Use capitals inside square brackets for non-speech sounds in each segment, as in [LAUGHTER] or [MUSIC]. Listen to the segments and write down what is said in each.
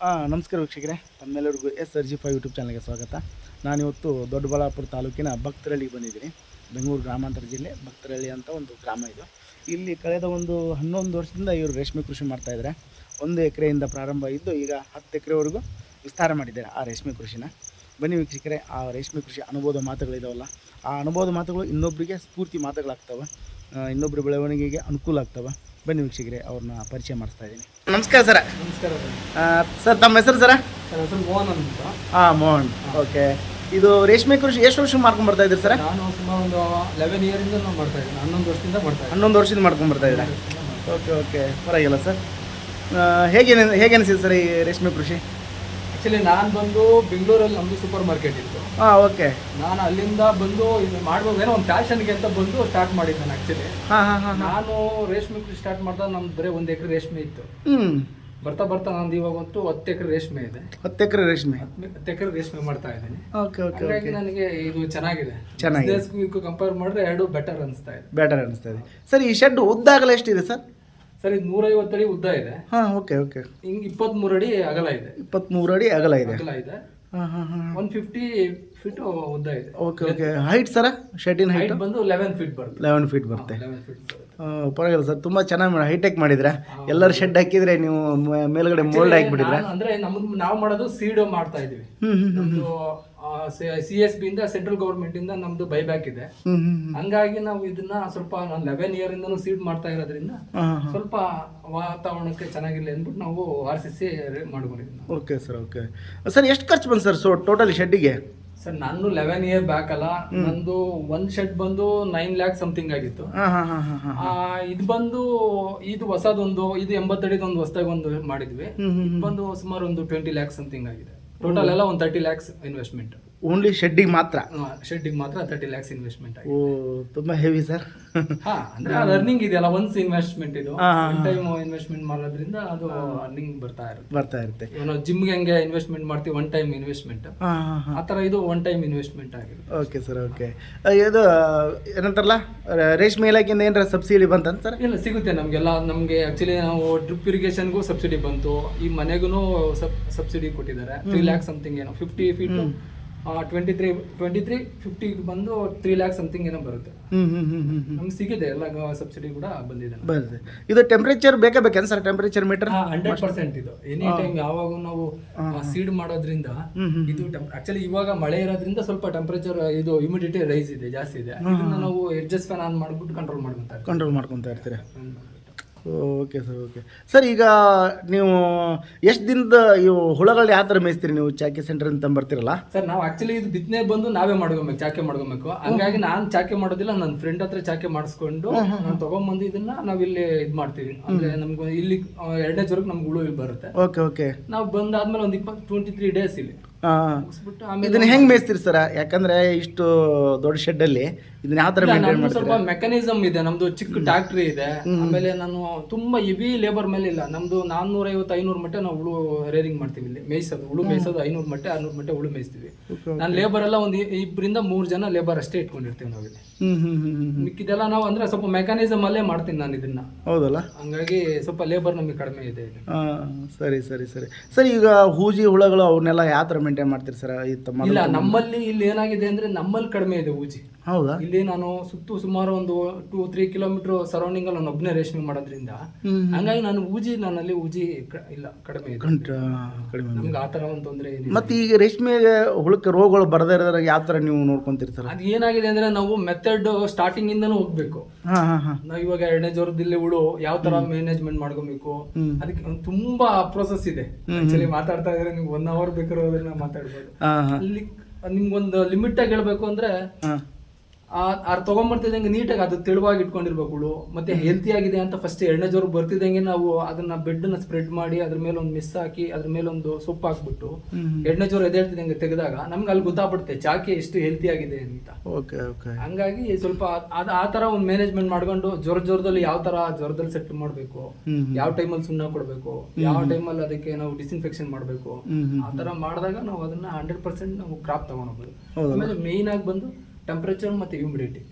ಹಾಂ ನಮಸ್ಕಾರ ವೀಕ್ಷಕರೇ. ತಮ್ಮೆಲ್ಲರಿಗೂ S R G five YouTube ಚಾನಲ್ಗೆ ಸ್ವಾಗತ. ನಾನಿವತ್ತು ದೊಡ್ಡಬಳ್ಳಾಪುರ ತಾಲೂಕಿನ ಭಕ್ತರಳ್ಳಿಗೆ ಬಂದಿದ್ದೀನಿ. ಬೆಂಗಳೂರು ಗ್ರಾಮಾಂತರ ಜಿಲ್ಲೆ ಭಕ್ತರಳ್ಳಿ ಅಂತ ಒಂದು ಗ್ರಾಮ ಇದು. ಇಲ್ಲಿ ಕಳೆದ ಒಂದು ಹನ್ನೊಂದು ವರ್ಷದಿಂದ ಇವರು ರೇಷ್ಮೆ ಕೃಷಿ ಮಾಡ್ತಾಯಿದ್ದಾರೆ ಒಂದು ಎಕರೆಯಿಂದ ಪ್ರಾರಂಭ ಇದ್ದು ಈಗ ಹತ್ತು ಎಕರೆವರೆಗೂ ವಿಸ್ತಾರ ಮಾಡಿದ್ದಾರೆ ಆ ರೇಷ್ಮೆ ಕೃಷಿನ. ಬನ್ನಿ ವೀಕ್ಷಕರೇ, ಆ ರೇಷ್ಮೆ ಕೃಷಿ ಅನುಭವದ ಮಾತುಗಳಿದಾವಲ್ಲ. ಆ ಅನುಭವದ ಮಾತುಗಳು ಇನ್ನೊಬ್ಬರಿಗೆ ಸ್ಫೂರ್ತಿ ಮಾತುಗಳಾಗ್ತವೆ. ಇನ್ನೊಬ್ಬರ ಬೆಳವಣಿಗೆಗೆ ಅನುಕೂಲ ಆಗ್ತವೆ. ಬನ್ನಿ ವೀಕ್ಷಕರೇ ಅವ್ರನ್ನ ಪರಿಚಯ ಮಾಡಿಸ್ತಾ ಇದ್ದೀನಿ. ನಮಸ್ಕಾರ ಸರ. ನಮಸ್ಕಾರ ಸರ್. ತಮ್ಮ ಹೆಸರು ಸರ? ಸರ್ ಹೆಸರು ಮೋಹನ್ ಅಂತ. ಹಾಂ ಮೋಹನ್. ಓಕೆ. ಇದು ರೇಷ್ಮೆ ಕೃಷಿ ಎಷ್ಟು ವರ್ಷ ಮಾಡ್ಕೊಂಡು ಬರ್ತಾ ಇದ್ದೀರಿ ಸರ್? ನಾನು ಸುಮಾರು ಒಂದು ಲೆವೆನ್ ಇಯರಿಂದ ನಾವು ಮಾಡ್ತಾ ಇದ್ದೀನಿ. ಹನ್ನೊಂದು ವರ್ಷದಿಂದ ಮಾಡ್ತಾ ಇದ್ದೀನಿ. ಹನ್ನೊಂದು ವರ್ಷದಿಂದ ಮಾಡ್ಕೊಂಡು ಬರ್ತಾ ಇದ್ದೀರಾ? Okay okay. ಪರವಾಗಿಲ್ಲ ಸರ್. ಹೇಗೆ ಹೇಗೆ ಅನಿಸಿದೆ ಸರ್ ಈ ರೇಷ್ಮೆ ಕೃಷಿ? ಆ್ಯಕ್ಚುಲಿ ನಾನು ಬಂದು ಬೆಂಗಳೂರಲ್ಲಿ ನಮ್ಮದು ಸೂಪರ್ ಮಾರ್ಕೆಟ್ ಇತ್ತು. ಹಾಂ ಓಕೆ ನಾನು ಅಲ್ಲಿಂದ ಬಂದು ಇದು ಮಾಡ್ಬೋದು ಏನೋ ಒಂದು ಫ್ಯಾಷನ್ಗೆ ಅಂತ ಬಂದು ಸ್ಟಾರ್ಟ್ ಮಾಡಿದ್ದೆ ನಾನು ಆ್ಯಕ್ಚುಲಿ ಹಾಂ ಹಾಂ ಹಾಂ ನಾನು ರೇಷ್ಮೆ ಕೃಷಿ ಸ್ಟಾರ್ಟ್ ಮಾಡ್ದಾಗ ನಮ್ದು ಬರೀ ಒಂದು ಎಕರೆ ರೇಷ್ಮೆ ಇತ್ತು. ಹ್ಞೂ ಬರ್ತಾ ಬರ್ತಾ ನಂದು ಇವಾಗಂತೂ ಹತ್ತು ಎಕರೆ ರೇಷ್ಮೆ ಇದೆ. ಹತ್ತು ಎಕರೆ ರೇಷ್ಮೆ. ಹತ್ತು ಎಕರೆ ರೇಷ್ಮೆ ಮಾಡ್ತಾ ಇದ್ದೀನಿ. ಓಕೆ ಓಕೆ ಹಾಗಾಗಿ ನನಗೆ ಇದು ಚೆನ್ನಾಗಿದೆ. ಚೆನ್ನಾಗಿದೆ. ಕಂಪೇರ್ ಮಾಡಿದ್ರೆ ಎರಡು ಬೆಟರ್ ಅನಿಸ್ತಾ ಇದೆ. ಬೆಟರ್ ಅನಿಸ್ತಾ ಇದೆ. ಸರ್ ಈ ಶೆಡ್ ಉದ್ದಾಗಲೇ ಎಷ್ಟಿದೆ ಸರ್? ಸರ್ ಇದು ನೂರೈವತ್ತು ಅಡಿ ಉದ್ದ ಇದೆ. ಹಾಂ ಓಕೆ ಓಕೆ. ಹಿಂಗ್ ಇಪ್ಪತ್ಮೂರು ಅಡಿ ಅಗಲ ಇದೆ. ಇಪ್ಪತ್ತ್ಮೂರು ಅಡಿ ಅಗಲ ಇದೆ. ಅಗಲ ಇದೆ. ಹಾಂ ಹಾಂ ಹಾಂ. ಒನ್ ಫಿಫ್ಟಿ ಫೀಟ್ ಉದ್ದ ಇದೆ. Okay okay. Height sir? ಶೆಡ್ಡಿನ height height ಬಂದು ಲೆವೆನ್ ಫೀಟ್ ಬರುತ್ತೆ. ಲೆವೆನ್ ಫೀಟ್ ಬರುತ್ತೆ. ಲೆವೆನ್ ಫೀಟ್ ಪರವಾಗಿಲ್ಲ ಸರ್. ತುಂಬಾ ಚೆನ್ನಾಗಿ ಹೈಟೆಕ್ ಮಾಡಿದ್ರೆ. ಎಲ್ಲರೂ ಶೆಡ್ ಹಾಕಿದ್ರೆ ನೀವು ಮೇಲ್ಗಡೆ ಮೋಲ್ಡ್ ಹಾಕಿಬಿಟ್ಟಿದ್ರೆ. ಅಂದ್ರೆ ನಮ್ದು ನಾವು ಮಾಡೋದು ಸೀಡ್ ಮಾಡ್ತಾ ಇದೀವಿ ಸಿ ಎಸ್ ಬಿ ಇಂದ ಸೆಂಟ್ರಲ್ ಗವರ್ಮೆಂಟ್ ಇಂದ ನಮ್ದು ಬೈಬ್ಯಾಕ್ ಇದೆ. ಹ್ಞೂ ಹ್ಞೂ ಹಂಗಾಗಿ ನಾವು ಇದನ್ನ ಸ್ವಲ್ಪ ನಾನು ಲೆವೆನ್ ಇಯರ್ ಇಂದನೂ ಸೀಡ್ ಮಾಡ್ತಾ ಇರೋದ್ರಿಂದ ಸ್ವಲ್ಪ ವಾತಾವರಣಕ್ಕೆ ಚೆನ್ನಾಗಿಲ್ಲ ಅಂದ್ಬಿಟ್ಟು ನಾವು ಆರ್ ಸಿ ಸಿ ಮಾಡ್ಕೊಂಡಿದ್ವಿ ಓಕೆ ಸರ್ ಓಕೆ ಸರ್ ಎಷ್ಟು ಖರ್ಚು ಬಂತು ಸರ್ ಸೊ ಟೋಟಲ್ ಶೆಡ್ಡಿಗೆ ಸರ್ ನಾನು ಲೆವೆನ್ ಇಯರ್ ಬ್ಯಾಕ್ ಅಲ್ಲ. ನಂದು ಒಂದ್ ಶೆಡ್ ಬಂದು ನೈನ್ ಲ್ಯಾಕ್ ಸಮಥಿಂಗ್ ಆಗಿತ್ತು. ಹಾಂ ಹಾಂ ಹಾಂ ಹಾಂ ಹಾಂ ಆ, ಇದು ಬಂದು ಇದು ಹೊಸದೊಂದು ಇದು ಎಂಬತ್ತಡಿದು ಒಂದು ಹೊಸದಾಗಿ ಒಂದು ಮಾಡಿದ್ವಿ. ಇದು ಬಂದು ಸುಮಾರು ಒಂದು ಟ್ವೆಂಟಿ ಲ್ಯಾಕ್ಸ್ ಸಮಥಿಂಗ್ ಆಗಿದೆ. ಟೋಟಲ್ ಎಲ್ಲ ಒಂದು ತರ್ಟಿ ಲ್ಯಾಕ್ಸ್ ಇನ್ವೆಸ್ಟ್ಮೆಂಟ್ ಓನ್ಲಿ ಶೆಡ್ಡಿಗೆ ಮಾತ್ರ? ಶೆಡ್ಡಿಗೆ ಮಾತ್ರ ತರ್ಟಿ ಲ್ಯಾಕ್ಸ್ ಇನ್ವೆಸ್ಟ್ಮೆಂಟ್ ಓ ತುಂಬ ಹೆವಿ ಸರ್ ಹಾ ಅಂದ್ರೆ ಅರ್ನಿಂಗ್ ಇದೆಯಲ್ಲ ಒನ್ಸ್ ಇನ್ವೆಸ್ಟ್ಮೆಂಟ್ ಇದು. ಟೈಮ್ ಇನ್ವೆಸ್ಟ್ಮೆಂಟ್ ಮಾಡೋದ್ರಿಂದ ಅದು ಅರ್ನಿಂಗ್ ಬರ್ತಾ ಇರುತ್ತೆ. ಬರ್ತಾ ಇರುತ್ತೆ. ನಾವು ಜಿಮ್ಗೆ ಹೆಂಗೆ ಇನ್ವೆಸ್ಟ್ಮೆಂಟ್ ಮಾಡ್ತೀವಿ ಒನ್ ಟೈಮ್ ಇನ್ವೆಸ್ಟ್ಮೆಂಟ್ ಆ ಥರ ಇದು ಒನ್ ಟೈಮ್ ಇನ್ವೆಸ್ಟ್ಮೆಂಟ್ ಆಗಿದೆ ಓಕೆ ಸರ್ ಓಕೆ ಇದು ಏನಂತಾರಲ್ಲ ರೇಷ್ಮೆ ಇಲಾಖೆಯಿಂದ ಏನಾರ ಸಬ್ಸಿಡಿ ಬಂತಂತ ಸರ್ ಇಲ್ಲ ಸಿಗುತ್ತೆ ನಮಗೆಲ್ಲ. ನಮಗೆ ಆ್ಯಕ್ಚುಲಿ ನಾವು ಡ್ರಿಪ್ ಇರಿಗೇಷನ್ಗೂ ಸಬ್ಸಿಡಿ ಬಂತು. ಈ ಮನೆಗೂ ಸಬ್ ಸಬ್ಸಿಡಿ ಕೊಟ್ಟಿದ್ದಾರೆ. ತ್ರೀ ಲ್ಯಾಕ್ ಸಮಥಿಂಗ್ ಏನೋ fifty feet twenty three twenty three fifty ಬಂದು ತ್ರೀ ಲ್ಯಾಕ್ ಸಮಥಿಂಗ್ ಏನೋ ಬರುತ್ತೆ. ನಮ್ಗೆ ಸಿಗಿದೆ ಎಲ್ಲ ಸಬ್ಸಿಡಿ ಕೂಡ ಬಂದಿದೆ ಬರುತ್ತೆ ಇದು ಟೆಂಪ್ರೇಚರ್ ಬೇಕೇ ಬೇಕೇನು sir temperature meter hundred percent ಇದು. ಎನಿ ಟೈಮ್ ಯಾವಾಗ ನಾವು ಸೀಡ್ ಮಾಡೋದ್ರಿಂದ ಇದು ಆಕ್ಚುಲಿ ಇವಾಗ ಮಳೆ ಇರೋದ್ರಿಂದ ಸ್ವಲ್ಪ ಟೆಂಪರೇಚರ್ ಇದು ಹ್ಯೂಮಿಡಿಟಿ ರೈಸ್ ಇದೆ ಜಾಸ್ತಿ ಇದೆ. ನಾವು ಎಡ್ಜಸ್ಟ್ ಫ್ಯಾನ್ ಆನ್ ಮಾಡ್ಬಿಟ್ಟು ಕಂಟ್ರೋಲ್ ಮಾಡ್ಕೊಂತ ಕಂಟ್ರೋಲ್ ಮಾಡ್ಕೊಂತ ಇರ್ತೀರಾ? Okay sir okay. ಸರ್ ಈಗ ನೀವು ಎಷ್ಟು ದಿನದ ಇವು ಹುಳಗಳು ಯಾವ ಥರ ಮೇಯಿಸ್ತೀರಿ ನೀವು ಚಾಕೆ ಸೆಂಟರ್ ಅಂತ ಬರ್ತೀರಲ್ಲ ಸರ್ ನಾವು ಆಕ್ಚುಲಿ ಇದು ಬಿತ್ತನೆ ಬಂದು ನಾವೇ ಮಾಡ್ಕೊಬೇಕು ಚಾಕೆ ಮಾಡ್ಕೊಬೇಕು. ಹಂಗಾಗಿ ನಾನು ಚಾಕೆ ಮಾಡೋದಿಲ್ಲ ನನ್ನ ಫ್ರೆಂಡ್ ಹತ್ರ ಚಾಕೆ ಮಾಡಿಸ್ಕೊಂಡು ನಾನು ತಗೊಂಬಂದು ಇದನ್ನ ನಾವು ಇಲ್ಲಿ ಇದು ಮಾಡ್ತೀವಿ. ಅಂದ್ರೆ ನಮ್ಗೆ ಇಲ್ಲಿ ಎರಡನೇ ಜ್ವರಕ್ಕೆ ನಮ್ಗೆ ಹುಳು ಇಲ್ಲಿ ಬರುತ್ತೆ. Okay okay. ನಾವು ಬಂದಾದ್ಮೇಲೆ ಒಂದು ಇಪ್ಪತ್ತು ಟ್ವೆಂಟಿ ತ್ರೀ ಡೇಸ್ ಇಲ್ಲಿ ಇದನ್ನ ಹೆಂಗೆ ಮೇಯಿಸ್ತೀರಿ ಸರ್? ಯಾಕಂದ್ರೆ ಇಷ್ಟು ದೊಡ್ಡ ಶೆಡ್ಡಲ್ಲಿ ಇದನ್ನ ಯಾವ ಥರ ಮೇಂಟೈನ್ ನಮ್ದು ಮಾಡ್ತೀರಾ? ಸ್ವಲ್ಪ ಮೆಕ್ಯಾನಿಸಮ್ ಇದೆ ನಮ್ದು ಚಿಕ್ಕ ಟ್ಯಾಕ್ಟ್ರಿ ಇದೆ. ಆಮೇಲೆ ನಾನು ತುಂಬಾ ಹೆವಿ ಲೇಬರ್ ಮೇಲೆ ಇಲ್ಲ. ನಮ್ದು ನಾನ್ನೂರ ಐವತ್ತು ಐನೂರು ಮಟ್ಟೆ ನಾವು ಹುಳು ರೇರಿಂಗ್ ಮಾಡ್ತೀವಿ ಇಲ್ಲಿ. ಮೇಯಿಸೋದು ಹುಳು ಮೇಯಿಸೋದು ಐನೂರು ಮಟ್ಟೆ ಆರ್ನೂರು ಮಟ್ಟೆ ಹುಳು ಮೇಯಿಸ್ತೀವಿ. ನಾನು ಲೇಬರ್ ಎಲ್ಲ ಒಂದು ಇಬ್ಬರಿಂದ ಮೂರು ಜನ ಲೇಬರ್ ಅಷ್ಟೇ ಇಟ್ಕೊಂಡಿರ್ತೀವಿ ನಾವು ಇಲ್ಲಿ. ಮಿಕ್ಕಿದೆಲ್ಲ ನಾವು ಅಂದ್ರೆ ಸ್ವಲ್ಪ ಮೆಕ್ಯಾನಿಸಮ್ ಅಲ್ಲೇ ಮಾಡ್ತೀನಿ ನಾನು ಇದನ್ನ. ಹೌದಲ್ಲ? ಹಂಗಾಗಿ ಸ್ವಲ್ಪ ಲೇಬರ್ ನಮಗೆ ಕಡಿಮೆ ಇದೆ ಇಲ್ಲಿ. ಆ, ಸರಿ ಸರಿ ಸರಿ. ಸರ್ ಈಗ ಹೂಜಿ ಹುಳಗಳು ಅವನ್ನೆಲ್ಲ ಯಾವ ಥರ ಮೇಂಟೈನ್ ಮಾಡ್ತೀರಿ ಸರ್? ಈ ತಮ್ಮ ಇಲ್ಲ ನಮ್ಮಲ್ಲಿ ಇಲ್ಲಿ ಏನಾಗಿದೆ ಅಂದ್ರೆ ನಮ್ಮಲ್ಲಿ ಕಡಿಮೆ ಇದೆ ಊಜಿ ಹೌದಾ? ಇಲ್ಲಿ ನಾನು ಸುತ್ತು ಸುಮಾರು ಒಂದು ಟೂ ತ್ರೀ ಕಿಲೋಮೀಟರ್ ಸರೌಂಡಿಂಗ್ ಅಲ್ಲಿ ನಾನು ಒಬ್ಬನೇ ರೇಷ್ಮೆ ಮಾಡೋದ್ರಿಂದ ಹಂಗಾಗಿ ನಾನು ಊಜಿ ನನ್ನಲ್ಲಿ ಊಜಿ ಕ- ಇಲ್ಲ ಕಡಿಮೆ ಇದೆ. ಕಡಿಮೆ ನಮ್ಗೆ ಆ ಥರ ಒಂದು ತೊಂದರೆ ಏನಿಲ್ಲ. ಮತ್ತೆ ಈಗ ರೇಷ್ಮೆಗೆ ಹುಳಕ್ಕೆ ರೋಗಗಳು ಬರದೇ ಇರೋದ್ರಾಗ ಯಾವ ಥರ ನೀವು ನೋಡ್ಕೊಂತಿರ್ತಾರೆ? ಅದ್ ಏನಾಗಿದೆ ಅಂದ್ರೆ ನಾವು ಮೆಥಡ್ ಸ್ಟಾರ್ಟಿಂಗ್ ಇಂದನೂ ಹೋಗ್ಬೇಕು. ಹಾಂ ಹಾಂ ಹಾಂ. ನಾವು ಇವಾಗ ಎರಡನೇ ಜ್ವರದಲ್ಲಿ ಹುಳು ಯಾವ ತರ ಮ್ಯಾನೇಜ್ಮೆಂಟ್ ಮಾಡ್ಕೊಬೇಕು? ಅದಕ್ಕೆ ಒಂದು ತುಂಬಾ ಪ್ರೋಸೆಸ್ ಇದೆ. ಆಕ್ಚುಲಿ ಮಾತಾಡ್ತಾ ಇದ್ರೆ ನೀವು ಒನ್ ಅವರ್ ಬೇಕಾದ್ರೂ ಅದನ್ನ ಮಾತಾಡ್ಬೋದು. ಹಾಂ ನಿಮ್ಗೊಂದು ಲಿಮಿಟ್ ಆಗಿ ಹೇಳ್ಬೇಕು ಅಂದ್ರೆ ಹಾಂ. ಆ ತೊಗೊಂಬರ್ತಿದ್ದಂಗೆ ನೀಟಾಗಿ ಅದು ತೆಳುವಾಗಿ ಇಟ್ಕೊಂಡಿರ್ಬೇಕು ಮತ್ತೆ ಹೆಲ್ತಿ ಆಗಿದೆ ಅಂತ ಫಸ್ಟ್ ಎರಡನೇ ಜ್ವರ ಬರ್ತಿದ್ದಂಗೆ ನಾವು ಅದನ್ನ ಬೆಡ್ನ ಸ್ಪ್ರೆಡ್ ಮಾಡಿ ಅದ್ರ ಮೇಲೆ ಒಂದು ಮಿಸ್ ಹಾಕಿ ಅದ್ರ ಮೇಲೆ ಒಂದು ಸೊಪ್ಪು ಹಾಕ್ಬಿಟ್ಟು ಎರಡನೇ ಜ್ವರ ಎದೇಳ್ತಿದ್ದಂಗೆ ತೆಗೆದಾಗ ನಮ್ಗೆ ಅಲ್ಲಿ ಗೊತ್ತಾಗ್ಬಿಡುತ್ತೆ ಚಾಕೆ ಎಷ್ಟು ಹೆಲ್ತಿ ಆಗಿದೆ ಅಂತ. ಓಕೆ ಓಕೆ ಹಂಗಾಗಿ ಸ್ವಲ್ಪ ಅದು ಆ ತರ ಒಂದು ಮ್ಯಾನೇಜ್ಮೆಂಟ್ ಮಾಡ್ಕೊಂಡು ಜ್ವರ ಜ್ವರದಲ್ಲಿ ಯಾವ ತರ ಜ್ವರದಲ್ಲಿ ಸೆಟ್ ಮಾಡಬೇಕು. ಯಾವ ಟೈಮಲ್ಲಿ ಸುಣ್ಣ ಕೊಡಬೇಕು ಯಾವ ಟೈಮಲ್ಲಿ ಅದಕ್ಕೆ ನಾವು ಡಿಸ್ಇನ್ಫೆಕ್ಷನ್ ಮಾಡಬೇಕು. ಆ ತರ ಮಾಡಿದಾಗ ನಾವು ಅದನ್ನ ಹಂಡ್ರೆಡ್ ಪರ್ಸೆಂಟ್ ನಾವು ಕ್ರಾಪ್ ತಗೊಂಡೋಗ್ಬೋದು? ಆಮೇಲೆ ಮೇಯ್ನ್ ಆಗಿ ಬಂದು ಟೆಂಪರೇಚರ್ ಮತ್ತೆ ಹ್ಯೂಮಿಡಿಟಿ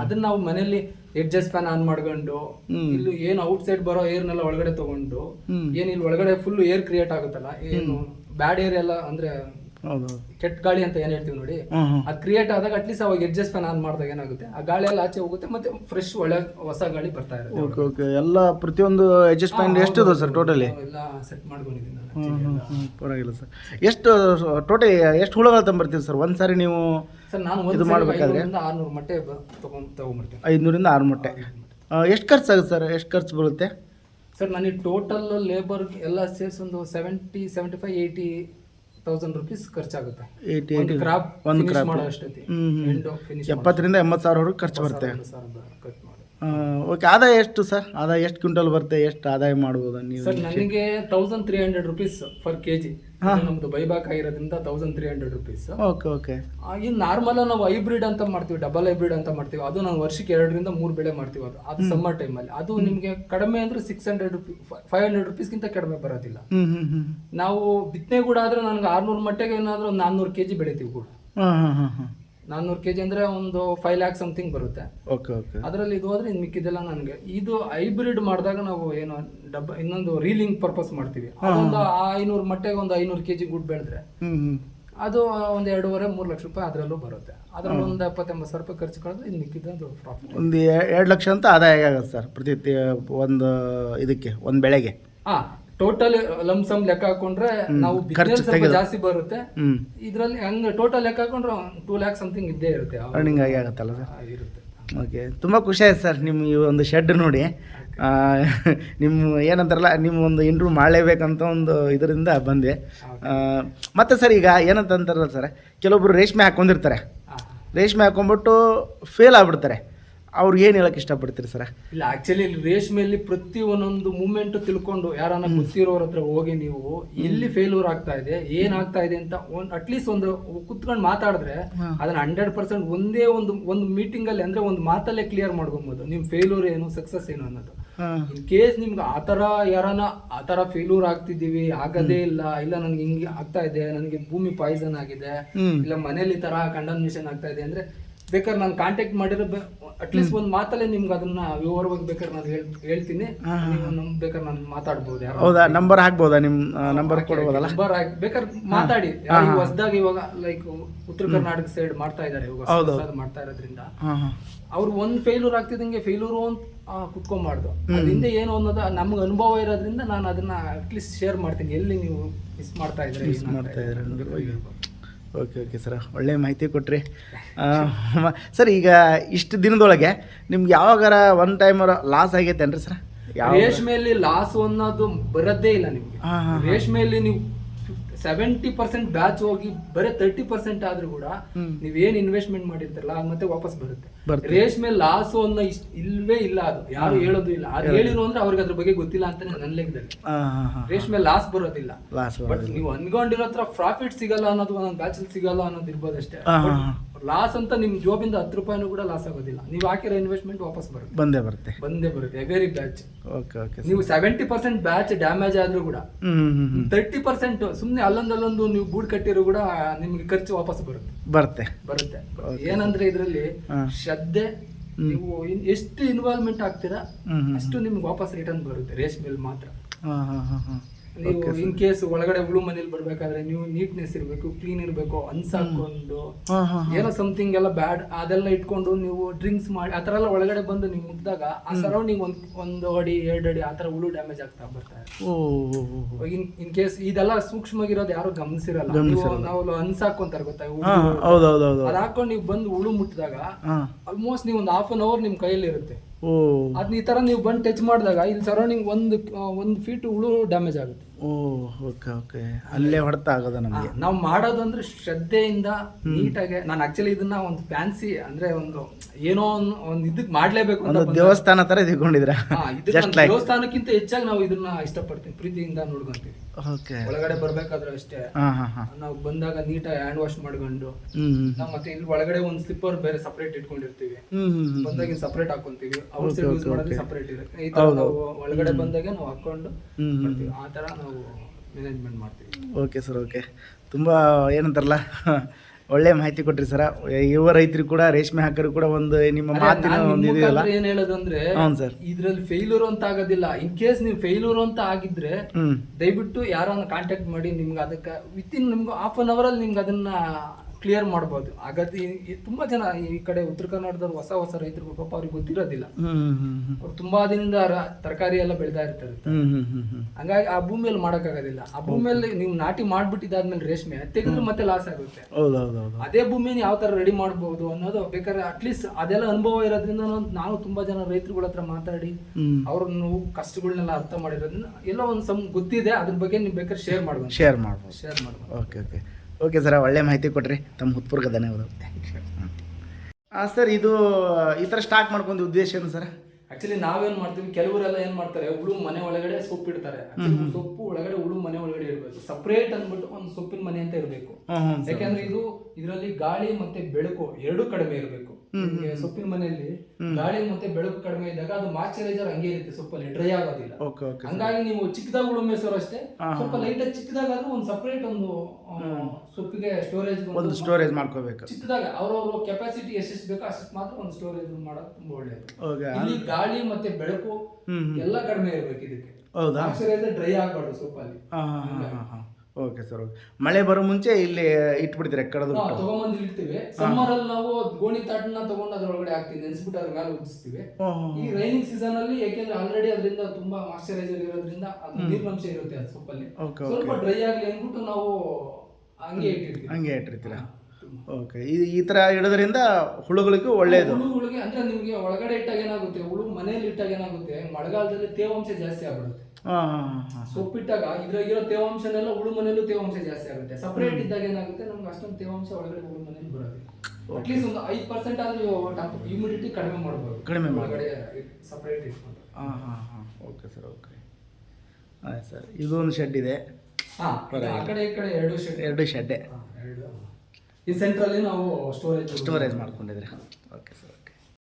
ಅದನ್ನ ನಾವು ಮನೆಯಲ್ಲಿ ಎಡ್ಜಸ್ಟ್ ಫ್ಯಾನ್ ಆನ್ ಮಾಡ್ಕೊಂಡು ಇಲ್ಲಿ ಏನು ಔಟ್ ಸೈಡ್ ಬರೋ ಏರ್ನೆಲ್ಲ ಒಳಗಡೆ ತಗೊಂಡು. ಏನ್ ಇಲ್ಲಿ ಒಳಗಡೆ ಫುಲ್ ಏರ್ ಕ್ರಿಯೇಟ್ ಆಗುತ್ತಲ್ಲ ಏನು ಬ್ಯಾಡ್ ಏರ್ ಎಲ್ಲ ಅಂದ್ರೆ ಹೌದು. ಕೆಟ್ಟ ಗಾಳಿ ಅಂತ ಏನ್ ಹೇಳ್ತೀವಿ ನೋಡಿ ಅದು ಕ್ರಿಯೇಟ್ ಆದಾಗ ಅಟ್ಲೀಸ್ಟ್ ಅವಾಗ ಎಡ್ಜಸ್ಟ್ ಫ್ಯಾನ್ ಆನ್ ಮಾಡಿದಾಗ ಏನಾಗುತ್ತೆ? ಆ ಗಾಳಿ ಎಲ್ಲ ಆಚೆ ಹೋಗುತ್ತೆ ಮತ್ತೆ ಫ್ರೆಶ್ ಒಳ್ಳೆ ಹೊಸ ಗಾಳಿ ಬರ್ತಾ ಇರುತ್ತೆ. ಓಕೆ ಓಕೆ ಎಲ್ಲ ಪ್ರತಿಯೊಂದು ಅಡ್ಜಸ್ಟ್ಮೆಂಟ್ ಎಷ್ಟು ಇದೆ ಸರ್ ಟೋಟಲಿ ಎಲ್ಲ ಸೆಟ್ ಮಾಡ್ಕೊಂಡಿದ್ದೀನಿ ನಾನು. ಪರವಾಗಿಲ್ಲ ಸರ್ ಎಷ್ಟು ಟೋಟಲಿ ಎಷ್ಟು ಹುಳುಗಳು ತಂಬರ್ತೀವಿ ಸರ್ ಒಂದು ಸಾರಿ ನೀವು ಸರ್ ನಾನು ಇದು ಒಂದು ಮಾಡ್ಬೇಕಾದ್ರೆ? ಐನೂರಿಂದ ಆರ್ನೂರು ಮಟ್ಟೆ ತಗೊಂಡ್ ತಗೊಂಡ್ಬರ್ತೀನಿ. ಐದುನೂರಿಂದ ಆರು ಮೊಟ್ಟೆ. ಎಷ್ಟು ಖರ್ಚು ಆಗುತ್ತೆ ಸರ್ ಎಷ್ಟು ಖರ್ಚು ಬರುತ್ತೆ? ಸರ್ ನನಗೆ ಟೋಟಲ್ ಲೇಬರ್ ಎಲ್ಲ ಸೇರ್ಸಿ ಒಂದು seventy seventy five eighty thousand rupees ಖರ್ಚಾಗುತ್ತೆ. ಏಯ್ಟಿ ಒಂದು ಏಯ್ಟಿ ಕ್ರಾಪ್ ಒಂದು ಕ್ರಾಪ್ ಎಂಡ್ ಫಿನಿಶ್ ಎಪ್ಪತ್ತರಿಂದ ಎಂಬತ್ತು ಸಾವಿರವರೆಗೂ ಖರ್ಚು ಬರುತ್ತೆ. ಕಟ್ ಓಕೆ ಆದಾಯ ಎಷ್ಟು ಸರ್? ಆದಾಯ ಎಷ್ಟು ಕ್ವಿಂಟಲ್ ಬರುತ್ತೆ? ಎಷ್ಟು ಆದಾಯ ಮಾಡ್ಬೋದು ನೀವು ಸರ್ ನನಗೆ thousand three hundred rupees per K G ನಮ್ದು ಬೈಬ್ಯಾಕ್ ಆಗಿರೋದ್ರಿಂದ thousand three hundred rupees okay okay ಇನ್ನು ನಾರ್ಮಲ್ ನಾವು ಹೈಬ್ರಿಡ್ ಅಂತ ಮಾಡ್ತೀವಿ ಡಬಲ್ ಹೈಬ್ರಿಡ್ ಅಂತ ಮಾಡ್ತೀವಿ. ಅದು ನಾವು ವರ್ಷಕ್ಕೆ ಎರಡರಿಂದ ಮೂರು ಬೆಳೆ ಮಾಡ್ತೀವಿ ಅದು. ಅದು ಸಮ್ಮರ್ ಟೈಮಲ್ಲಿ ಅದು ನಿಮಗೆ ಕಡಿಮೆ ಅಂದ್ರೆ six hundred rupees five hundred ರುಪೀಸ್ಗಿಂತ ಕಡಿಮೆ ಬರೋದಿಲ್ಲ. ನಾವು ಬಿತ್ತನೆ ಕೂಡ ಆದ್ರೆ ನನಗೆ ಆರ್ನೂರು ಮಟ್ಟಿಗೆ ಏನಾದರೂ ನಾನ್ನೂರು ಕೆ ಜಿ ಬೆಳಿತೀವಿ ಕೂಡ. ಹಾಂ ಹಾಂ ಹಾಂ ಹಾಂ. ನಾನ್ನೂರು ಕೆ ಜಿ ಅಂದರೆ ಒಂದು ಫೈವ್ ಲ್ಯಾಕ್ ಸಮಥಿಂಗ್ ಬರುತ್ತೆ. ಓಕೆ ಓಕೆ ಅದರಲ್ಲಿ ಇದು ಹೋದ್ರೆ ಇನ್ನು ಮಿಕ್ಕಿದೆಲ್ಲ ನನಗೆ. ಇದು ಹೈಬ್ರಿಡ್ ಮಾಡಿದಾಗ ನಾವು ಏನು ಡಬ್ಬ ಇನ್ನೊಂದು ರೀಲಿಂಗ್ ಪರ್ಪಸ್ ಮಾಡ್ತೀವಿ. ಅದೊಂದು ಐನೂರು ಮಟ್ಟೆಗೆ ಒಂದು ಐನೂರು ಕೆ ಜಿ ಗುಡ್ ಬೆಳೆದ್ರೆ ಅದು ಒಂದು ಎರಡೂವರೆ ಮೂರು ಲಕ್ಷ ರೂಪಾಯಿ ಅದರಲ್ಲೂ ಬರುತ್ತೆ. ಅದರಲ್ಲಿ ಒಂದು ಎಪ್ಪತ್ತೆಂಬತ್ತು ಸಾವಿರ ರೂಪಾಯಿ ಖರ್ಚು ಕಳೆದ್ರೆ ಇನ್ನು ಮಿಕ್ಕಿದ್ದು ಪ್ರಾಫಿಟ್ ಒಂದು ಎರಡು ಲಕ್ಷ ಅಂತ ಆದಾಯ ಆಗುತ್ತೆ ಸರ್ ಪ್ರತಿ ಒಂದು ಇದಕ್ಕೆ ಒಂದು ಬೆಳೆಗೆ. ಹಾ. ಟೋಟಲ್ ಲಮ್ಸಮ್ ಲೆಕ್ಕ ಹಾಕೊಂಡ್ರೆ ನಾವು ಸ್ವಲ್ಪ ಜಾಸ್ತಿ ಬರುತ್ತೆ. ಇದ್ರಲ್ಲಿ ಹಂಗೆ ಟೋಟಲ್ ಲೆಕ್ಕ ಹಾಕೊಂಡ್ರೆ ಟೂ ಲ್ಯಾಕ್ ಸಮಥಿಂಗ್ ಇದ್ದೇ ಇರುತ್ತೆ. ಆ- ಅರ್ನಿಂಗ್ ಆಗಿ ಆಗುತ್ತಲ್ಲ ಸರ್ ಆ, ಇರುತ್ತೆ. ಓಕೆ ತುಂಬ ಖುಷಿ ಆಯ್ತು ಸರ್ ನಿಮ್ಮ ಈ ಒಂದು ಶೆಡ್ ನೋಡಿ. ಆ, [LAUGHS] ನಿಮ್ಮ ಏನಂತಾರಲ್ಲ ನಿಮ್ಮ ಒಂದು ಇಂಟ್ರ್ಯೂ ಮಾಡಲೇಬೇಕಂತ ಒಂದು ಇದರಿಂದ ಬಂದೆ. ಆ, ಮತ್ತೆ ಸರ್ ಈಗ ಏನಂತ ಅಂತಾರಲ್ಲ ಸರ್ ಕೆಲವೊಬ್ರು ರೇಷ್ಮೆ ಹಾಕ್ಕೊಂಡಿರ್ತಾರೆ ಹಾ. ರೇಷ್ಮೆ ಹಾಕೊಂಡ್ಬಿಟ್ಟು ಫೇಲ್ ಆಗ್ಬಿಡ್ತಾರೆ. ಅವ್ರಿಗೆ ಏನು ಹೇಳಕ್ಕೆ ಇಷ್ಟಪಡ್ತೀರಿ ಸರ್? ಇಲ್ಲ ಆಕ್ಚುಲಿ ಇಲ್ಲಿ ರೇಷ್ಮೆಯಲ್ಲಿ ಪ್ರತಿ ಒಂದೊಂದು ಮೂಮೆಂಟ್ ತಿಳ್ಕೊಂಡು ಯಾರನ್ನ ಗೊತ್ತಿರೋರ ಹತ್ರ ಹೋಗಿ ನೀವು ಎಲ್ಲಿ ಫೇಲ್ಯೂರ್ ಆಗ್ತಾ ಇದೆ ಏನ್ ಆಗ್ತಾ ಇದೆ ಅಂತ ಒಂದ್ ಅಟ್ಲೀಸ್ಟ್ ಒಂದು ಕುತ್ಕೊಂಡು ಮಾತಾಡಿದ್ರೆ ಅದನ್ನ ಹಂಡ್ರೆಡ್ ಪರ್ಸೆಂಟ್ ಒಂದೇ ಒಂದು ಒಂದು ಮೀಟಿಂಗ್ ಅಲ್ಲಿ ಅಂದ್ರೆ ಒಂದು ಮಾತಲ್ಲೇ ಕ್ಲಿಯರ್ ಮಾಡ್ಕೊಬೋದು. ನಿಮ್ ಫೇಲ್ಯೂರ್ ಏನು ಸಕ್ಸಸ್ ಏನು ಅನ್ನೋದು. ಇನ್ ಕೇಸ್ ನಿಮ್ಗೆ ಆ ಥರ ಯಾರನ್ನ ಆ ಥರ ಫೇಲ್ಯೂರ್ ಆಗ್ತಿದ್ದೀವಿ ಆಗದೇ ಇಲ್ಲ ಇಲ್ಲ ನನ್ಗೆ ಹಿಂಗೆ ಆಗ್ತಾ ಇದೆ ನನಗೆ ಭೂಮಿ ಪಾಯ್ಸನ್ ಆಗಿದೆ ಇಲ್ಲ ಮನೇಲಿ ತರ ಥರ ಕಂಡಮಿನೇಷನ್ ಆಗ್ತಾ ಇದೆ ಅಂದ್ರೆ ಬೇಕಾದ್ರೆ ನಾನು ಕಾಂಟ್ಯಾಕ್ಟ್ ಮಾಡಿರೋ ಅಟ್ಲೀಸ್ಟ್ ಒಂದು ಮಾತಲ್ಲೇ ನಿಮ್ಗೆ ಅದನ್ನ ವಿವರವಾಗಿ ಬೇಕಾದ್ರೆ ನಾನು ಹೇಳ್ ಹೇಳ್ತೀನಿ. ನೀವು ಬೇಕಾದ್ರೆ ನಾನು ಮಾತಾಡ್ಬೋದು ಯಾರು ಹೌದಾ? ನಂಬರ್ ಹಾಕ್ಬೋದಾ ನಿಮ್ಮ ನಂಬರ್ ಕೊಡ್ಬೋದಲ್ಲ? ನಂಬರ್ ಹಾಕಿ ಬೇಕಾದ್ರೆ ಮಾತಾಡಿ. ಹೊಸದಾಗಿ ಇವಾಗ ಲೈಕ್ ಉತ್ತರ ಕರ್ನಾಟಕ ಸೈಡ್ ಮಾಡ್ತಾ ಇದ್ದಾರೆ ಇವಾಗ ಮಾಡ್ತಾ ಇರೋದ್ರಿಂದ. ಅವ್ರು ಒಂದ್ ಫೇಲ್ಯೂರ್ ಆಗ್ತಿದಂಗೆ ಫೇಲ್ಯೂರು ಅಂತ ಕುತ್ಕೊಂಬಾರ್ದು ಅದರಿಂದ ಏನು ಅನ್ನೋದು ನಮ್ಗೆ ಅನುಭವ ಇರೋದ್ರಿಂದ ನಾನು ಅದನ್ನ ಅಟ್ಲೀಸ್ಟ್ ಶೇರ್ ಮಾಡ್ತೀನಿ. ಎಲ್ಲಿ ನೀವು ಮಿಸ್ ಮಾಡ್ತಾ ಇದ್ರೆ ಮಾಡ್ತಾ ಅನ್ನೋದ್ರ ಓಕೆ ಓಕೆ ಸರ್ ಒಳ್ಳೆ ಮಾಹಿತಿ ಕೊಟ್ರಿ. ಸರ್ ಈಗ ಇಷ್ಟು ದಿನದೊಳಗೆ ನಿಮ್ಗೆ ಯಾವಾಗಾರ ಒನ್ ಟೈಮ್ ಲಾಸ್ ಆಗೈತೇನ್ರಿ ಸರ್ ರೇಷ್ಮೆಯಲ್ಲಿ ಲಾಸ್ ಅನ್ನೋದು ಬರೋದೇ ಇಲ್ಲ ನಿಮ್ಗೆ. ರೇಷ್ಮೆಯಲ್ಲಿ ನೀವು ಸೆವೆಂಟಿ ಪರ್ಸೆಂಟ್ ಬ್ಯಾಚ್ ಹೋಗಿ ಬರೀ ತರ್ಟಿ ಪರ್ಸೆಂಟ್ ಆದ್ರೂ ಕೂಡ ನೀವ್ ಏನ್ ಇನ್ವೆಸ್ಟ್ಮೆಂಟ್ ಮಾಡಿರ್ತಾರಲ್ಲ ಅದು ಮತ್ತೆ ವಾಪಸ್ ಬರುತ್ತೆ. ರೇಷ್ಮೆ ಲಾಸ್ ಅನ್ನೋ ಇಷ್ಟ ಇಲ್ವೇ ಇಲ್ಲ ಅದು. ಯಾರು ಹೇಳೋದು ಇಲ್ಲ. ಅದು ಹೇಳಿದ್ರು ಅಂದ್ರೆ ಅವ್ರಿಗೆ ಅದ್ರ ಬಗ್ಗೆ ಗೊತ್ತಿಲ್ಲ ಅಂತಾನೆ ನನ್ನ ಲೆಕ್ಕದಲ್ಲಿ. ರೇಷ್ಮೆ ಲಾಸ್ ಬರೋದಿಲ್ಲ. ಬಟ್ ನೀವು ಅನ್ಕೊಂಡಿರೋ ಹತ್ರ ಪ್ರಾಫಿಟ್ ಸಿಗಲ್ಲ ಅನ್ನೋದು ಒಂದೊಂದು ಬ್ಯಾಚ್ ಸಿಗಲ್ಲ ಅನ್ನೋದು ಇರ್ಬೋದಷ್ಟೇ ಲಾಸ್ ಅಂತ ನಿಮ್ ಜಾಬಿಂದ ಹತ್ತು ರೂಪಾಯಿನೂ ಕೂಡ ಲಾಸ್ ಆಗೋದಿಲ್ಲ. ನೀವು ಹಾಕಿರೋ ಇನ್ವೆಸ್ಟ್ಮೆಂಟ್ ವಾಪಸ್ ಬರುತ್ತೆ. ಬಂದೇ ಬರುತ್ತೆ. ಬಂದೇ ಬರುತ್ತೆ. ಎವೆರಿ ಬ್ಯಾಚ್ ಓಕೆ ಓಕೆ ನೀವು ಸೆವೆಂಟಿ ಪರ್ಸೆಂಟ್ ಬ್ಯಾಚ್ ಡ್ಯಾಮೇಜ್ ಆದ್ರೂ ಕೂಡ ತರ್ಟಿ ಪರ್ಸೆಂಟ್ ಸುಮ್ಮನೆ ಅಲ್ಲೊಂದಲ್ಲೊಂದು ನೀವು ಗೂಡ್ ಕಟ್ಟಿರೋ ಕೂಡ ನಿಮ್ಗೆ ಖರ್ಚು ವಾಪಸ್ ಬರುತ್ತೆ. ಬರುತ್ತೆ. ಬರುತ್ತೆ. ಏನಂದ್ರೆ ಇದರಲ್ಲಿ ಶ್ರದ್ಧೆ ನೀವು ಎಷ್ಟು ಇನ್ವಾಲ್ವ್ಮೆಂಟ್ ಆಗ್ತೀರಾ ಅಷ್ಟು ನಿಮ್ಗೆ ವಾಪಸ್ ರಿಟರ್ನ್ ಬರುತ್ತೆ ರೇಷ್ಮೆಲ್ ಮಾತ್ರ. ಹಾಂ ಹಾಂ ಹಾಂ ಹಾಂ. ನೀವು ಇನ್ ಕೇಸ್ ಒಳಗಡೆ ಹುಳು ಮನೇಲಿ ಬರ್ಬೇಕಾದ್ರೆ ನೀವು ನೀಟ್ನೆಸ್ ಇರಬೇಕು ಕ್ಲೀನ್ ಇರಬೇಕು ಅನ್ಸಾಕೊಂಡು ಏನೋ ಸಮಥಿಂಗ್ ಎಲ್ಲ ಬ್ಯಾಡ್ ಅದೆಲ್ಲ ಇಟ್ಕೊಂಡು ನೀವು ಡ್ರಿಂಕ್ಸ್ ಮಾಡಿ ಆತರ ಎಲ್ಲ ಒಳಗಡೆ ಬಂದು ನೀವು ಮುಟ್ಟಿದಾಗ ಆ ಸರೌಂಡಿಂಗ್ ಒಂದ್ ಒಂದು ಅಡಿ ಎರಡು ಅಡಿ ಆತರ ಹುಳು ಡ್ಯಾಮೇಜ್ ಆಗ್ತಾ ಬರ್ತಾರೆ. ಇನ್ ಇನ್ ಕೇಸ್ ಇದೆಲ್ಲ ಸೂಕ್ಷ್ಮವಾಗಿರೋದು ಯಾರು ಗಮನಿಸಿರಲ್ಲ. ನೀವು ಅನ್ಸಾಕೊಂತಾರೆ ಗೊತ್ತಾಗ ಅದ್ ಹಾಕೊಂಡು ನೀವು ಬಂದು ಹುಳು ಮುಟ್ಟಿದಾಗ ಆಲ್ಮೋಸ್ಟ್ ನೀವು ಒಂದು ಹಾಫ್ ಅನ್ ಅವರ್ ನಿಮ್ ಕೈಯಲ್ಲಿ ಇರುತ್ತೆ ಓ. ಅದ್ನ ಈ ತರ ನೀವು ಬಂದು ಟಚ್ ಮಾಡಿದಾಗ, ಇಲ್ಲಿ ಸರೌಂಡಿಂಗ್ ಒಂದು ಒಂದು ಫೀಟ್ ಹುಳು ಡ್ಯಾಮೇಜ್ ಆಗುತ್ತೆ. ಓಕೆ ಓಕೆ ಅಲ್ಲೇ ಹೊಡೆತ ಆಗೋದ ನಮಗೆ ನಾವು ಮಾಡೋದು ಅಂದ್ರೆ ಶ್ರದ್ಧೆಯಿಂದ ನೀಟಾಗಿ ನಾನು ಆಕ್ಚುಲಿ ಇದನ್ನ ಒಂದು ಫ್ಯಾನ್ಸಿ ಅಂದ್ರೆ ಒಂದು ಏನೋ ಒಂದು ಒಂದು ಇದಕ್ ಮಾಡ್ಲೇಬೇಕು ಒಂದು ದೇವಸ್ಥಾನ ತರ [LAUGHS] ಇದನ್ನ ದೇವಸ್ಥಾನಕ್ಕಿಂತ ಹೆಚ್ಚಾಗಿ ನಾವು ಇದನ್ನ ಇಷ್ಟಪಡ್ತೀವಿ ಪ್ರೀತಿಯಿಂದ ನೋಡ್ಕೊಂತೀವಿ. ಓಕೆ ಒಳಗಡೆ ಬರ್ಬೇಕಾದ್ರೆ ಅಷ್ಟೇ. ನಾವು ಬಂದಾಗ ನೀಟಾಗಿ ಹ್ಯಾಂಡ್ ವಾಶ್ ಮಾಡ್ಕೊಂಡು ನಾವು ಮತ್ತೆ ಇಲ್ಲಿ ಒಳಗಡೆ ಒಂದು ಸ್ಲಿಪ್ಪರ್ ಬೇರೆ ಸಪರೇಟ್ ಇಟ್ಕೊಂಡಿರ್ತೀವಿ. ಬಂದಾಗ ಸಪರೇಟ್ ಹಾಕೊಂತೀವಿ. ಔಟ್ ಸೈಡ್ ಯೂಸ್ ಮಾಡೋದು ಸಪರೇಟ್ ಇರುತ್ತೆ. ಈ ತರ ನಾವು ಒಳಗಡೆ ಬಂದಾಗ ನಾವು ಹಾಕೊಂಡು. ಆ ತರ ನಾವು ಮ್ಯಾನೇಜ್ಮೆಂಟ್ ಮಾಡ್ತೀವಿ. ಓಕೆ ಸರ್ ಓಕೆ ತುಂಬ ಏನಂತಾರಲ್ಲ ಒಳ್ಳೆ ಮಾಹಿತಿ ಕೊಟ್ರಿ ಸರ ಯುವ ರೈತರು ಕೂಡ ರೇಷ್ಮೆ ಹಾಕರು ಕೂಡ ಒಂದು ನಿಮ್ಮ ಮಾತಿನ ಒಂದು ಇದೆಯಲ್ಲ ಏನ್ ಹೇಳೋದು ಅಂದ್ರೆ ಹೌದು ಸರ್ ಇದ್ರಲ್ಲಿ ಫೇಲ್ಯೂರ್ ಅಂತ ಆಗೋದಿಲ್ಲ. ಇನ್ ಕೇಸ್ ನೀವು ಫೇಲ್ಯೂರ್ ಅಂತ ಆಗಿದ್ರೆ ದಯವಿಟ್ಟು ಯಾರೋ ಯಾರನ್ನ ಕಾಂಟ್ಯಾಕ್ಟ್ ಮಾಡಿ ನಿಮ್ಗೆ ಅದಕ್ಕೆ ವಿತಿನ್ ನಿಮ್ಗೆ ಹಾಫ್ ಅನ್ ಅವರಲ್ಲಿ ನಿಮ್ಗೆ ಅದನ್ನ ಕ್ಲಿಯರ್ ಮಾಡ್ಬೋದು. ಅಗತ್ಯ ತುಂಬಾ ಜನ ಈ ಕಡೆ ಉತ್ತರ ಕನ್ನಡದವ್ರು ಹೊಸ ಹೊಸ ರೈತರು ಪಾಪ ಅವ್ರಿಗೆ ಗೊತ್ತಿರೋದಿಲ್ಲ. ಅವ್ರು ತುಂಬಾ ದಿನದಿಂದ ತರಕಾರಿ ಎಲ್ಲ ಬೆಳೆದಾ ಇರ್ತಾರೆ. ಹಂಗಾಗಿ ಆ ಭೂಮಿಯಲ್ಲಿ ಮಾಡೋಕ್ಕಾಗೋದಿಲ್ಲ. ಆ ಭೂಮಿಯಲ್ಲಿ ನೀವು ನಾಟಿ ಮಾಡ್ಬಿಟ್ಟಿದ್ದಾದ್ಮೇಲೆ ರೇಷ್ಮೆ ತೆಗೆದ್ರೆ ಮತ್ತೆ ಲಾಸ್ ಆಗುತ್ತೆ. ಅದೇ ಭೂಮಿನ ಯಾವ ತರ ರೆಡಿ ಮಾಡಬಹುದು ಅನ್ನೋದು ಬೇಕಾದ್ರೆ ಅಟ್ಲೀಸ್ಟ್ ಅದೆಲ್ಲ ಅನುಭವ ಇರೋದ್ರಿಂದ ನಾವು- ತುಂಬಾ ಜನ ರೈತರುಗಳ ಹತ್ರ ಮಾತಾಡಿ ಅವ್ರ ನೋವು ಕಷ್ಟಗಳನ್ನೆಲ್ಲ ಅರ್ಥ ಮಾಡಿರೋದ್ರಿಂದ ಎಲ್ಲ ಒಂದು ಸಮ್ ಗೊತ್ತಿದೆ ಅದ್ರ ಬಗ್ಗೆ ನೀವು ಬೇಕಾದ್ರೆ ಶೇರ್ ಮಾಡ್ಬೋದು. ಶೇರ್ ಮಾಡ್ಬೋದು. ಶೇರ್ ಮಾಡ್ಬೋದು. ಓಕೆ ಓಕೆ ಓಕೆ ಸರ್ ಒಳ್ಳೆ ಮಾಹಿತಿ ಕೊಟ್ರಿ. ತಮ್ಮ ಹುತ್ಪುರ್ಗ ಧನ್ಯವಾದ ಹಾಂ ಸರ್ ಇದು ಈ ಥರ ಸ್ಟಾರ್ಟ್ ಮಾಡ್ಕೊಂಡು ಉದ್ದೇಶ ಏನು ಸರ್? ಆಕ್ಚುಲಿ ನಾವೇನ್ ಮಾಡ್ತೀವಿ ಕೆಲವರೆಲ್ಲ ಏನ್ ಮಾಡ್ತಾರೆ ಹುಳು ಮನೆ ಒಳಗಡೆ ಸೊಪ್ಪು ಇಡ್ತಾರೆ. ಸೊಪ್ಪು ಒಳಗಡೆ ಹುಳು ಮನೆ ಒಳಗಡೆ ಇಡಬೇಕು ಸಪರೇಟ್ ಅಂದ್ಬಿಟ್ಟು ಒಂದು ಸೊಪ್ಪಿನ ಮನೆ ಅಂತ ಇರಬೇಕು. ಯಾಕಂದ್ರೆ ಇದು ಇದರಲ್ಲಿ ಗಾಳಿ ಮತ್ತೆ ಬೆಳಕು ಎರಡು ಕಡಿಮೆ ಇರಬೇಕು. ಸೊಪ್ಪಿನ ಮನೆಯಲ್ಲಿ ಗಾಳಿ ಮತ್ತೆ ಬೆಳಕು ಕಡಿಮೆ ಇದ್ದಾಗ ಅದು ಮಾಶ್ಚರೈಸರ್ ಹಂಗೆ ಇರುತ್ತೆ ಸೊಪ್ಪಲ್ಲಿ ಡ್ರೈ ಆಗೋದಿಲ್ಲ. ಹಂಗಾಗಿ ನೀವು ಚಿಕ್ಕದಾಗ ಉಳುಮೆ ಸರ್ ಅಷ್ಟೇ ಸ್ವಲ್ಪ ಲೈಟ್ ಚಿಕ್ಕದಾಗಾದ್ರೂ ಒಂದು ಸಪರೇಟ್ ಒಂದು ಸೊಪ್ಪಿಗೆ ಸ್ಟೋರೇಜ್ ಒಂದು ಸ್ಟೋರೇಜ್ ಮಾಡ್ಕೋಬೇಕು. ಚಿಕ್ಕದಾಗ ಅವ್ರವ್ರ ಕೆಪಾಸಿಟಿ ಎಷ್ಟೆಷ್ಟು ಬೇಕೋ ಅಷ್ಟು ಮಾತ್ರ ಒಂದು ಸ್ಟೋರೇಜ್ ಮಾಡೋದು ತುಂಬಾ ಒಳ್ಳೆಯದು ಓಕೆ ಇಲ್ಲಿ ಗಾಳಿ ಮತ್ತೆ ಬೆಳಕು ಎಲ್ಲ ಕಡಿಮೆ ಇರ್ಬೇಕು ಇದಕ್ಕೆ. ಡ್ರೈ ಆಗಬಾರ್ದು ಸೊಪ್ಪಲ್ಲಿ. ಓಕೆ ಸರ್ ಓಕೆ ಮಳೆ ಬರೋ ಮುಂಚೆ ಇಲ್ಲಿ ಇಟ್ಬಿಡ್ತೀರಾ ಕಡದು ನಾವು ತಗೊಂಬಂದು ಇಡ್ತೀವಿ. ಸಮ್ಮರ್ ಅಲ್ಲಿ ನಾವು ಗೋಣಿ ತಾಟನ್ನ ತಗೊಂಡು ಅದ್ರೊಳಗಡೆ ಹಾಕ್ತೀವಿ ನೆನೆಸ್ಬಿಟ್ಟು ಅದ್ರ ಮೇಲೆ ಉಜ್ಜಿಸ್ತೀವಿ ಈ ರೈನಿಂಗ್ ಸೀಸನ್ ಅಲ್ಲಿ ಯಾಕೆಂದ್ರೆ ಆಲ್ರೆಡಿ ಅದರಿಂದ ತುಂಬಾ ಮಾಯ್ಚರೈಸರ್ ಇರೋದ್ರಿಂದ ಅದು ನೀರಿನಂಶ ಇರುತ್ತೆ ಅದು ಸೊಪ್ಪಲ್ಲಿ. ಸ್ವಲ್ಪ ಡ್ರೈ ಆಗ್ಲಿ ಅಂದ್ಬಿಟ್ಟು ನಾವು ಹಂಗೆ ಇಟ್ಟಿರ್ತೀವಿ. ಹಂಗೆ ಇಟ್ಟಿರ್ತೀರಾ? ಓಕೆ ಈ ಈ ಥರ ಇಡೋದ್ರಿಂದ ಹುಳುಗಳಿಗೂ ಒಳ್ಳೆಯದು ಹುಳುಗಳಿಗೆ ಅಂದ್ರೆ ನಿಮಗೆ ಒಳಗಡೆ ಇಟ್ಟಾಗ ಏನಾಗುತ್ತೆ? ಹುಳು ಮನೆಯಲ್ಲಿ ಇಟ್ಟಾಗ ಏನಾಗುತ್ತೆ? ಮಳೆಗಾಲದಲ್ಲಿ ತೇವಾಂಶ ಜಾಸ್ತಿ ಆಗ್ಬಿಡುತ್ತೆ. ಸೊಪ್ಪಿಟ್ಟಾಗ ಇದ್ರಾಗಿರೋ ತೇವಾಂಶನೆಲ್ಲ ಹುಳು ಮನೆಯಲ್ಲೂ ತೇವಾಂಶ ಜಾಸ್ತಿ ಆಗುತ್ತೆ. ಸಪರೇಟ್ ಇದ್ದಾಗ ಏನಾಗುತ್ತೆ? ನಮ್ಗೆ ಅಷ್ಟೊಂದು ತೇವಾಂಶ ಒಳಗಡೆ ಹುಳು ಮನೇಲಿ ಬರುತ್ತೆ ಅಟ್ಲೀಸ್ಟ್ ಒಂದು ಐದು ಪರ್ಸೆಂಟ್ ಆದ್ರೂ ಹ್ಯೂಮಿಡಿಟಿ ಕಡಿಮೆ ಮಾಡ್ಬೋದು. ಕಡಿಮೆ. ಒಳಗಡೆ ಸಪರೇಟ್ ಇಟ್ಕೊಂಡು. ಹಾಂ ಹಾಂ ಹಾಂ. ಓಕೆ ಸರ್ ಓಕೆ ಆಯ್ತು ಸರ್ ಇದೊಂದು ಶೆಡ್ ಇದೆ. ಹಾಂ ಆ ಕಡೆ ಈ ಕಡೆ ಎರಡು ಶೆಡ್ ಎರಡು ಶೆಡ್ಡೆ ಎರಡು ಈ ಸೆಂಟ್ರಲ್ಲಿ ನಾವು ಸ್ಟೋರೇಜ್ ಸ್ಟೋರೇಜ್ ಮಾಡ್ಕೊಂಡಿದ್ರೆ. Okay sir